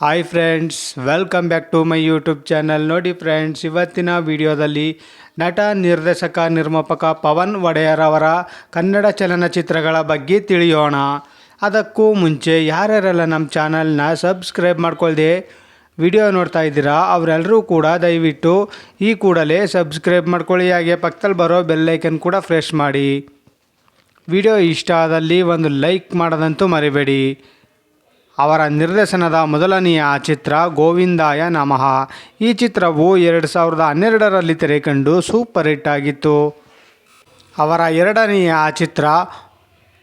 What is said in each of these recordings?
Hi friends welcome back to my YouTube channel ನೋಡಿ friends ಇವತ್ತಿನ ವಿಡಿಯೋದಲ್ಲಿ ನಟ, ನಿರ್ದೇಶಕ, ನಿರ್ಮಾಪಕ ಪವನ್ ಒಡೆಯರ್ ಅವರ ಕನ್ನಡ ಚಲನಚಿತ್ರಗಳ ಬಗ್ಗೆ ತಿಳಿಯೋಣ. ಅದಕ್ಕೂ ಮುಂಚೆ ಯಾರ್ಯಾರೆಲ್ಲ ನಮ್ಮ ಚಾನಲ್ನ ಸಬ್ಸ್ಕ್ರೈಬ್ ಮಾಡ್ಕೊಳ್ದೆ ವಿಡಿಯೋ ನೋಡ್ತಾ ಇದ್ದೀರಾ ಅವರೆಲ್ಲರೂ ಕೂಡ ದಯವಿಟ್ಟು ಈ ಕೂಡಲೇ ಸಬ್ಸ್ಕ್ರೈಬ್ ಮಾಡ್ಕೊಳ್ಳಿ. ಹಾಗೆ ಪಕ್ಕದಲ್ಲಿ ಬರೋ ಬೆಲ್ಲೈಕನ್ ಕೂಡ ಫ್ರೆಶ್ ಮಾಡಿ. ವಿಡಿಯೋ ಇಷ್ಟ ಆದಲ್ಲಿ ಒಂದು ಲೈಕ್ ಮಾಡೋದಂತೂ ಮರಿಬೇಡಿ. ಅವರ ನಿರ್ದೇಶನದ ಮೊದಲನೆಯ ಚಿತ್ರ ಗೋವಿಂದಾಯ ನಮಃ. ಈ ಚಿತ್ರವು ಎರಡು ಸಾವಿರದ ಹನ್ನೆರಡರಲ್ಲಿ ತೆರೆಕಂಡು ಸೂಪರ್ ಹಿಟ್ ಆಗಿತ್ತು. ಅವರ ಎರಡನೆಯ ಚಿತ್ರ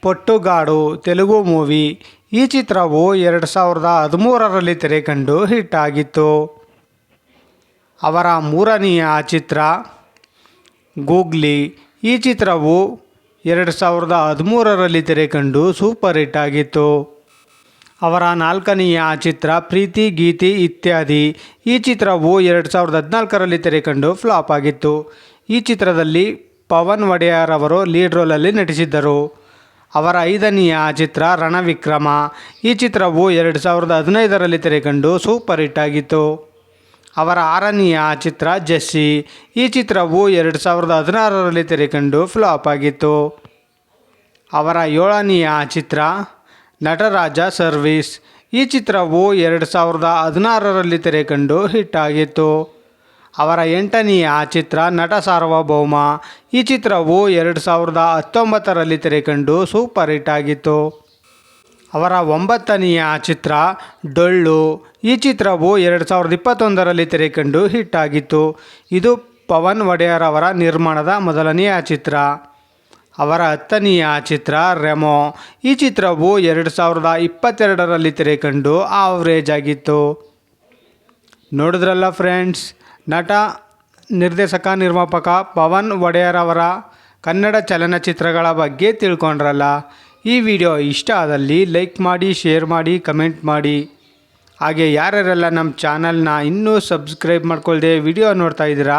ಪೊಟ್ಟುಗಾಡು, ತೆಲುಗು ಮೂವಿ. ಈ ಚಿತ್ರವು ಎರಡು ಸಾವಿರದ ಹದಿಮೂರರಲ್ಲಿ ತೆರೆಕಂಡು ಹಿಟ್ ಆಗಿತ್ತು. ಅವರ ಮೂರನೆಯ ಚಿತ್ರ ಗೂಗ್ಲಿ. ಈ ಚಿತ್ರವು ಎರಡು ಸಾವಿರದ ಹದಿಮೂರರಲ್ಲಿ ತೆರೆಕಂಡು ಸೂಪರ್ ಹಿಟ್ ಆಗಿತ್ತು. ಅವರ ನಾಲ್ಕನೆಯ ಚಿತ್ರ ಪ್ರೀತಿ, ಗೀತಿ ಇತ್ಯಾದಿ. ಈ ಚಿತ್ರವು ಎರಡು ಸಾವಿರದ ಹದಿನಾಲ್ಕರಲ್ಲಿ ತೆರೆಕಂಡು ಫ್ಲಾಪ್ ಆಗಿತ್ತು. ಈ ಚಿತ್ರದಲ್ಲಿ ಪವನ್ ಒಡೆಯರ್ ಅವರು ಲೀಡ್ ರೋಲಲ್ಲಿ ನಟಿಸಿದ್ದರು. ಅವರ ಐದನೆಯ ಚಿತ್ರ ರಣವಿಕ್ರಮ. ಈ ಚಿತ್ರವು ಎರಡು ಸಾವಿರದ ಹದಿನೈದರಲ್ಲಿ ತೆರೆಕಂಡು ಸೂಪರ್ ಹಿಟ್ ಆಗಿತ್ತು. ಅವರ ಆರನೆಯ ಚಿತ್ರ ಜೆಸ್ಸಿ. ಈ ಚಿತ್ರವು ಎರಡು ಸಾವಿರದ ಹದಿನಾರರಲ್ಲಿ ತೆರೆಕಂಡು ಫ್ಲಾಪ್ ಆಗಿತ್ತು. ಅವರ ಏಳನೆಯ ಚಿತ್ರ ನಟರಾಜ ಸರ್ವೀಸ್. ಈ ಚಿತ್ರವು ಎರಡು ಸಾವಿರದ ಹದಿನಾರರಲ್ಲಿ ತೆರೆಕಂಡು ಹಿಟ್ ಆಗಿತ್ತು. ಅವರ ಎಂಟನೆಯ ಚಿತ್ರ ನಟ ಸಾರ್ವಭೌಮ. ಈ ಚಿತ್ರವು ಎರಡು ಸಾವಿರದ ಹತ್ತೊಂಬತ್ತರಲ್ಲಿ ತೆರೆಕಂಡು ಸೂಪರ್ ಹಿಟ್ ಆಗಿತ್ತು. ಅವರ ಒಂಬತ್ತನೆಯ ಚಿತ್ರ ಡೊಳ್ಳು. ಈ ಚಿತ್ರವು ಎರಡು ಸಾವಿರದ ಇಪ್ಪತ್ತೊಂದರಲ್ಲಿ ತೆರೆಕಂಡು ಹಿಟ್ ಆಗಿತ್ತು. ಇದು ಪವನ್ ಒಡೆಯರ್ ಅವರ ನಿರ್ಮಾಣದ ಮೊದಲನೆಯ ಚಿತ್ರ. ಅವರ ಹತ್ತನೆಯ ಚಿತ್ರ ರೆಮೋ. ಈ ಚಿತ್ರವು ಎರಡು ಸಾವಿರದ ಇಪ್ಪತ್ತೆರಡರಲ್ಲಿ ತೆರೆಕಂಡು ಆವ್ರೇಜ್ ಆಗಿತ್ತು. ನೋಡಿದ್ರಲ್ಲ ಫ್ರೆಂಡ್ಸ್ ನಟ, ನಿರ್ದೇಶಕ, ನಿರ್ಮಾಪಕ ಪವನ್ ಒಡೆಯರ್ ಅವರ ಕನ್ನಡ ಚಲನಚಿತ್ರಗಳ ಬಗ್ಗೆ ತಿಳ್ಕೊಂಡ್ರಲ್ಲ. ಈ ವಿಡಿಯೋ ಇಷ್ಟ ಆದಲ್ಲಿ ಲೈಕ್ ಮಾಡಿ ಶೇರ್ ಮಾಡಿ ಕಮೆಂಟ್ ಮಾಡಿ. ಹಾಗೆ ಯಾರ್ಯಾರೆಲ್ಲ ನಮ್ಮ ಚಾನಲ್ನ ಇನ್ನೂ ಸಬ್ಸ್ಕ್ರೈಬ್ ಮಾಡ್ಕೊಳ್ದೆ ವಿಡಿಯೋ ನೋಡ್ತಾ ಇದ್ದೀರಾ?